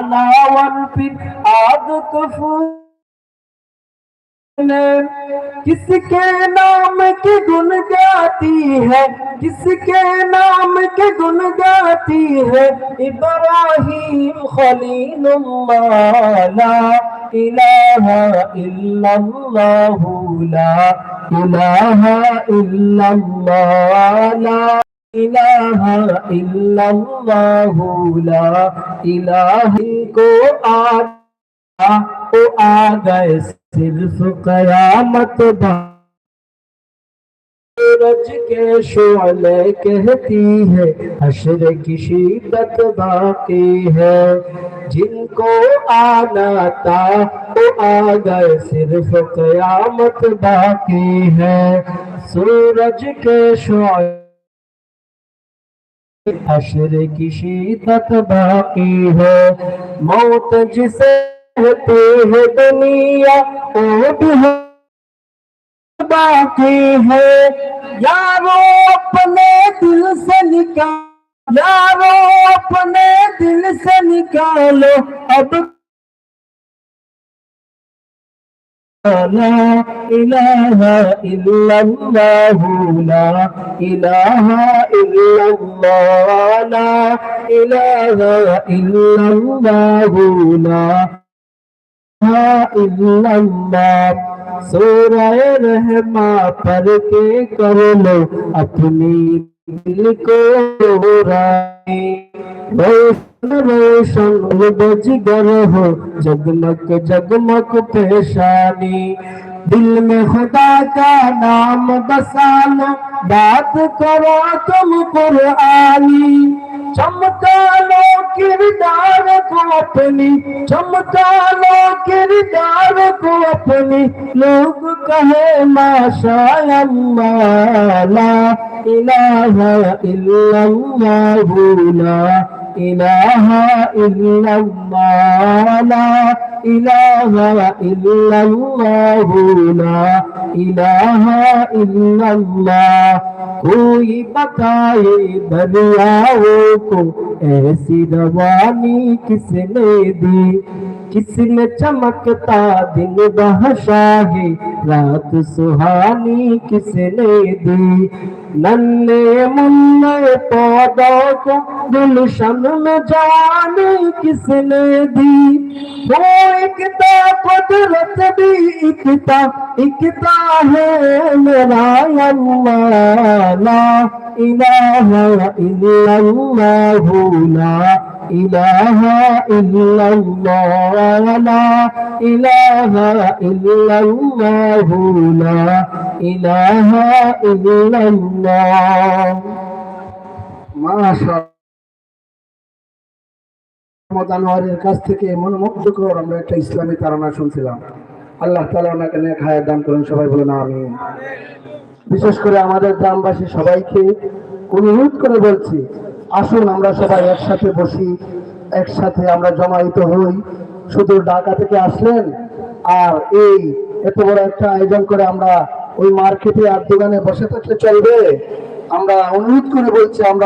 नावन फिर आग कफूर किसके नाम के गुन गाती है किसके नाम के गुन गाती है इब्राहिम खलीलुल्लाह ला इलाहा इल्लल्लाह ला इलाहा इल्लल्लाह ला इलाहा इल्लल्लाह ला الہی کو آ او آ صرف قیامت با رج کے شعلے کہتی ہے، حشر کی شیبت باقی ہے۔ جن کو آنا تا تو آ صرف قیامت باقی ہے۔ سورج کے شعلے حشر کی شدت باقی ہے۔ موت جسے رہتے ہیں دنیا وہ بھی باقی ہے۔ یارو، اپنے دل سے نکال، یارو، اپنے دل سے نکالو۔ اب لا إله إلا الله لا إله إلا الله لا إله إلا الله لا إله إلا الله سورة رحمة پڑھ کے کر لو اپنی دل کو رائی रोशन रोशन बजगर हो जगमग जगमग पेशानी दिल में खुदा का नाम बसा लो बात करो तुम कुरआनी चमका लो किरदार को अपनी चमका लो किरदार को अपनी लोग कहे माशा अल्लाह ला इलाहा इल्लल्लाह ला इलाहा इल्लल्लाह ला इलाहा इल्लल्लाह ला इलाहा इल्लल्लाह कोई बताए दरियाओं को ऐसी रवानी किसने दी اس میں چمکتا دن بہشا ہے رات سہانی کس نے دی؟ ننے منع پودوں کو گلشن میں جانے کس نے دی؟ وہ اکتا قدرت بھی اکتا اکتا ہے میرا اللہ، لا الہ الا اللہ، لا إله إلا الله لا إله إلا الله لا إله إلا الله. ما شاء মদানোয়ারের কাছ থেকে মনোমুগ্ধকর আমরা একটা ইসলামী তারা শুনছিলাম। আল্লাহ তালা ওনাকে নেক হায়াত দান করেন, সবাই বলুন আমি বিশেষ করে আমাদের গ্রামবাসী সবাইকে অনুরোধ করে বলছি আসুন আমরা সবাই একসাথে বসি, একসাথে আমরা জমায়িত হই। শুধু ঢাকা থেকে আসলেন? আর এই এত বড় একটা আয়োজন করে আমরা ওই মার্কেটে আর দোকানে বসে থাকলে চলবে? আমরা অনুরোধ করে বলছি, আমরা